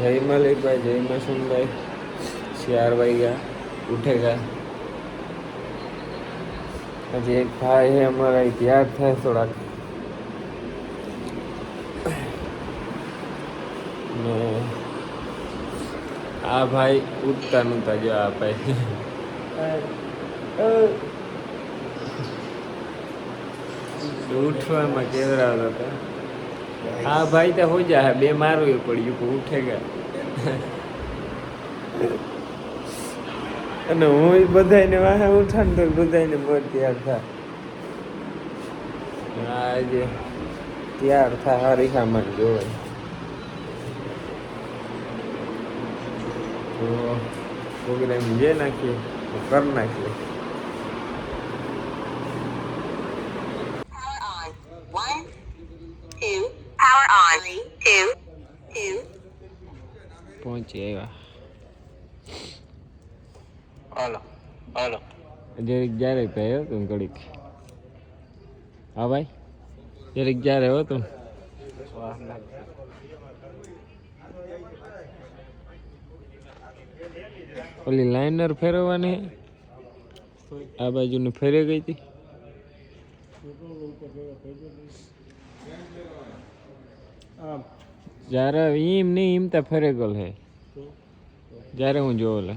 જય માલિકભાઈ જય માસુમભાઈ. શિયાર વાગ્યા ઉઠેગા. હજી એક ભાઈ હે અમારા તૈયાર થાય થોડાક. ને આ ભાઈ ઉઠતા નહોતા જો આ ભાઈ. ઉઠવામાં કેવડા હતા? હા ભાઈ તો હો જાય બે મારું પડ્યું પણ ઉઠેગા અને હું બધાને વાહે ઉઠાણ તો બધાને મોર તૈયાર થાય આજે તૈયાર થાય મન જોવાય તો પ્રોગ્રામ જે નાખીએ તો કર નાખીએ. One, two, power on. Two, two. પહોંચી આવ્યા હાલો હાલો જરીક જ્યારે પહેર્યો તું ઘડીક હા ભાઈ જરીક જ્યારે હો તું ઓલી લાઇનર ફેરવવાની આ બાજુની ફેરે ગઈ હતી જ્યારે એમ નહીં ઈમ તો ફેરે ગયેલ હે જ્યારે હું જોઉં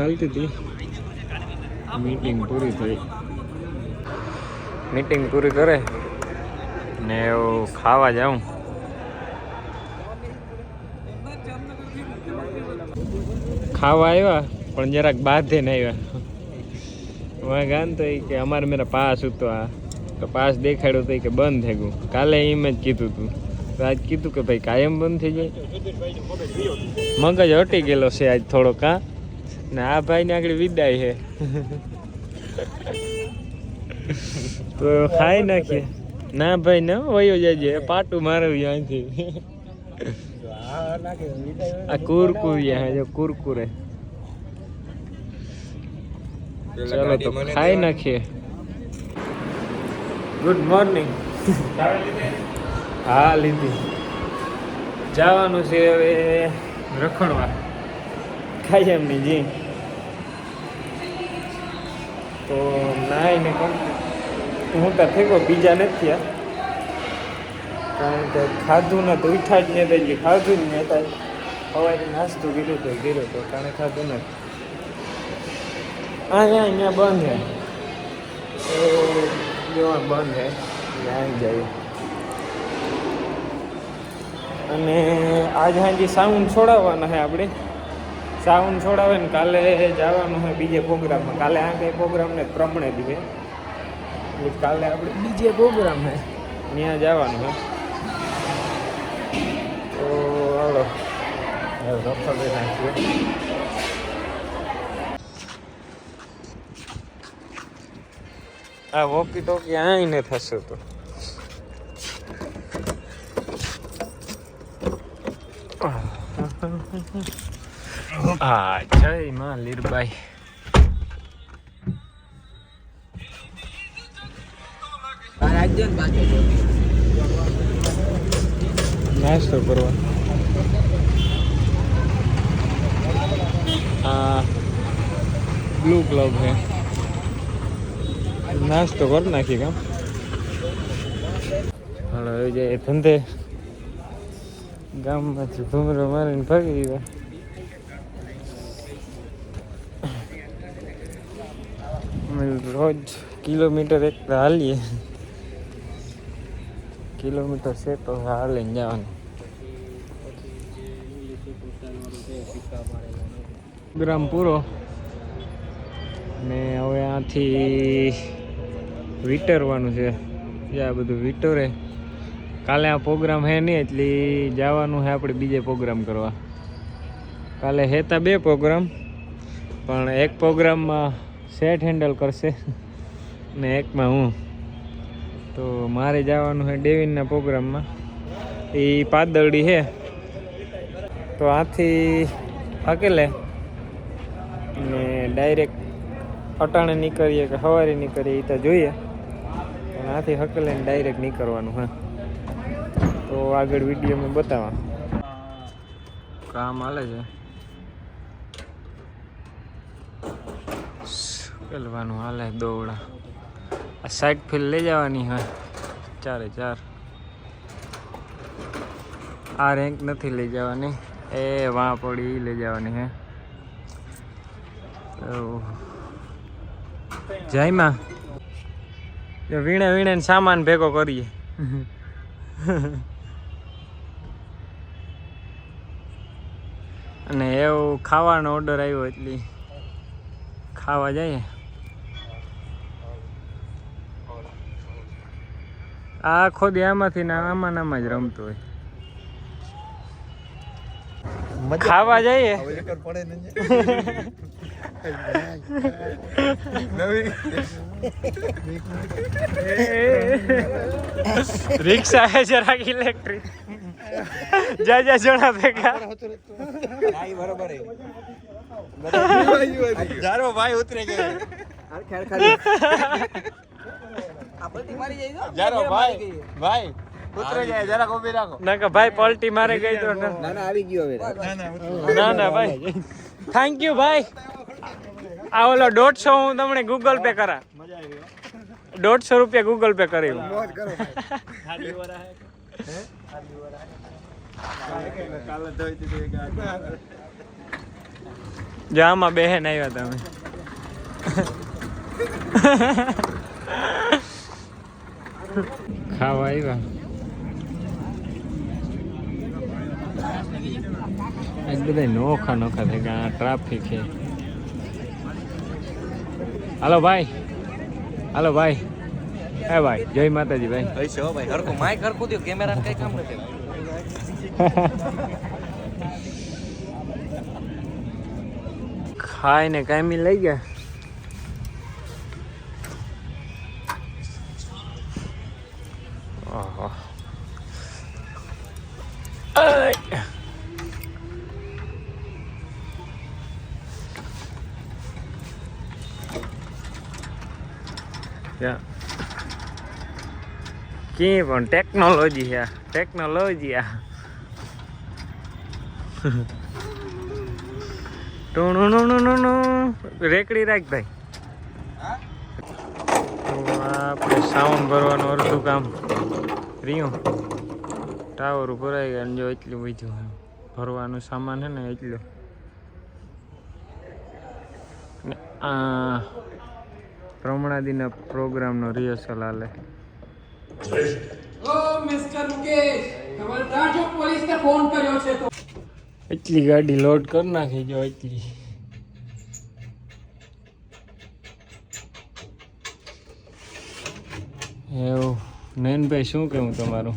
મીટિંગ હાલતી હતી મીટિંગ પૂરી થઈ મીટિંગ પૂરી કરે ને એવું ખાવા જાઉં. ખાવા આવ્યા પણ જરાક બાંધે ને આવ્યા વાં ગાન તો કે અમારે મેરા પાસ હતો આ. તો પાસ દેખાડ્યો તો કે બંધ થઈ ગયું કાલે એમ જ કીધું તું. તો આજ કીધું કે ભાઈ કાયમ બંધ થઈ જાય. મગજ હટી ગયેલો છે આજ થોડો કા ને આ ભાઈને આગળ વિદાય છે તો ખાઈ નાખીએ. ના ભાઈ ના વયો જાય પાટું મારવી અહીંથી. આ કુરકુરિયા હે જો કુરકુરે ચલો તો ખાઈ નાખીએ. ગુડ મોર્નિંગ હા લીધી. જવાનું છે હવે રખડવા. ખાઈ એમની જી. તો નાઈ ને કમ્પ્લીટ હું તો થેકો બીજા નથી થયા કારણ કે ખાધું ને તો ઉઠા જ નહીં થઈ ખાધું જ નહીં હતા અવાજ નાસ્તો ગીરું તો ગીરો તો કારણ ખાધું નથી. અહીંયા અહીંયા બંધ હે. જો બંધ હે ત્યાં જાય. અને આજ હાજી સાઉન્ડ છોડાવવાના છે આપણે. સાઉન્ડ છોડાવે ને કાલે જવાનું હોય બીજે પ્રોગ્રામમાં. કાલે આ કંઈ પ્રોગ્રામને પ્રમાણે દીધે એટલે કાલે આપણે બીજે પ્રોગ્રામ હે. ત્યાં જવાનું છે તો હાલો. હવે આ વોકી ટોકી આઈને થશે તો. હા જય માં લીરબાઈ નાસ્તો કરવા. આ બ્લુ ક્લબ હે નાસ્તો કરી નાખી કામ હાલો જાય ધંધે. ગામમાંથી ભૂમરો મારીને ભાગી ગયા. રોજ કિલોમીટર એક તો હાલીએ. કિલોમીટર છે તો હાલે જવાનું. ગ્રામ પૂરો. ને હવે આથી વિટરવાનું છે. આ બધું વિટરે. કાલે આ પ્રોગ્રામ હે નહીં, એટલે જવાનું છે આપણે બીજે પ્રોગ્રામ કરવા. કાલે હેતા બે પ્રોગ્રામ, પણ એક પ્રોગ્રામમાં સેટ હેન્ડલ કરશે. ને એકમાં હું. તો મારે જવાનું છે ડેવિનના પ્રોગ્રામમાં. એ પાદરડી છે તો આથી અકેલે ને ડાયરેક્ટ અટાણે નીકળીએ કે સવારે નીકળીએ એ તો જોઈએ. પણ આથી હકલે ડાયરેક્ટ નીકળવાનું હા. તો આગળ વિડીયોમાં બતાવવા કામ હાલે છે. પેલવાનું હાલે દોવડા આ સાઈડ ફીલ લઈ જવાની હોય. ચારે ચાર. આ રેન્ક નથી લઈ જવાની. એ વાં પડી લઈ જવાની હે. જયમાં વીણે વીણે સામાન ભેગો કરીએ. અને એવું ખાવાનો ઓર્ડર આવ્યો એટલે. ખાવા જઈએ. આખો દી આમાંથી ને આમાં ને આમાં જ રમતો હોય. ખાવા જઈએ? રિક્ષા હે જરાક ઇલેક્ટ્રિક. જા જા જણા ભેગા. જારો ભાઈ ઉતરે ગયો. જારો ભાઈ ભાઈ ઉતરે જાય જરાક ઊભી રાખો. ના કે ભાઈ પલટી મારે ગઈ તો ના. ના ના આવી ગયો હવે. ના ના ભાઈ. થેન્ક યુ ભાઈ. આ ઓલો દોઢસો હું તમને ગૂગલ પે કરા. દોઢસો રૂપિયા ગૂગલ પે કરી જામાં બેહેન આવ્યા તમે. ખાવા આવ્યા આજ બધા નોખા નોખા થઈ ગયા ટ્રાફિક છે હાલો ભાઈ. હાલો ભાઈ. હે ભાઈ જય માતાજી ભાઈ. ભાઈ હો ભાઈ. હરકો માઈક હરકો દો કેમેરા કઈ કામ નથી. ખાઈને કાયમી લઈ ગયા. ઓહો આય. ત્યાં કી પણ ટેકનોલોજી છે ટેકનોલોજી આ ટુણુણુણુણુણુ. રેકડી રાખ ભાઈ તો આપણે સાઉન્ડ ભરવાનું અડધું કામ રહ્યું. ટાવર ભરાઈ ગયા જો એટલું બધું ભરવાનું સામાન છે ને એટલું. આ રમણાદીના પ્રોગ્રામનો રિહર્સલ હાલે. એટલી ગાડી લોડ કરી નાખી જો એટલી. એવું. નયનભાઈ, શું કેવું તમારું?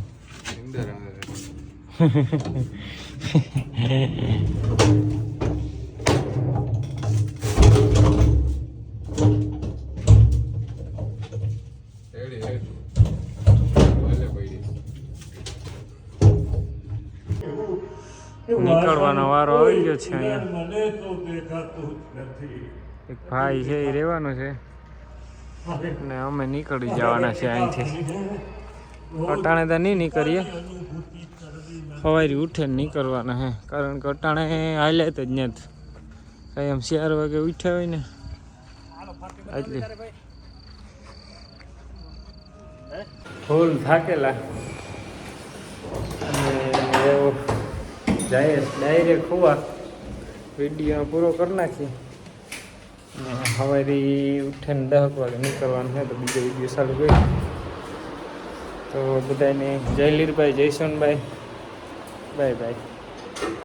નીકળવાનો વારો આવી ગયો છે અહીંયા. એક ભાઈ છે, એ રહેવાનો છે. ને અમે નીકળી જવાના છે અહીંથી. અટાણે તો નહીં નીકળીએ. સવારી ઉઠે નીકળવાના હે. કારણ કે અટાણે હાલે તો જ નથી. કઈ એમ ચાર વાગે ઉઠ્યા હોય ને. એટલી ફૂલ થાકેલા. એવો જાય ડાયરેક્ટ હોવા. વીડિયો પૂરો કરી નાખીએ. સવારે ઉઠીને દસ વાગે નીકળવાનું છે, તો બીજો વીડિયો ચાલુ કરી તો બધાને જય લીરભાઈ, જય બાય બાય.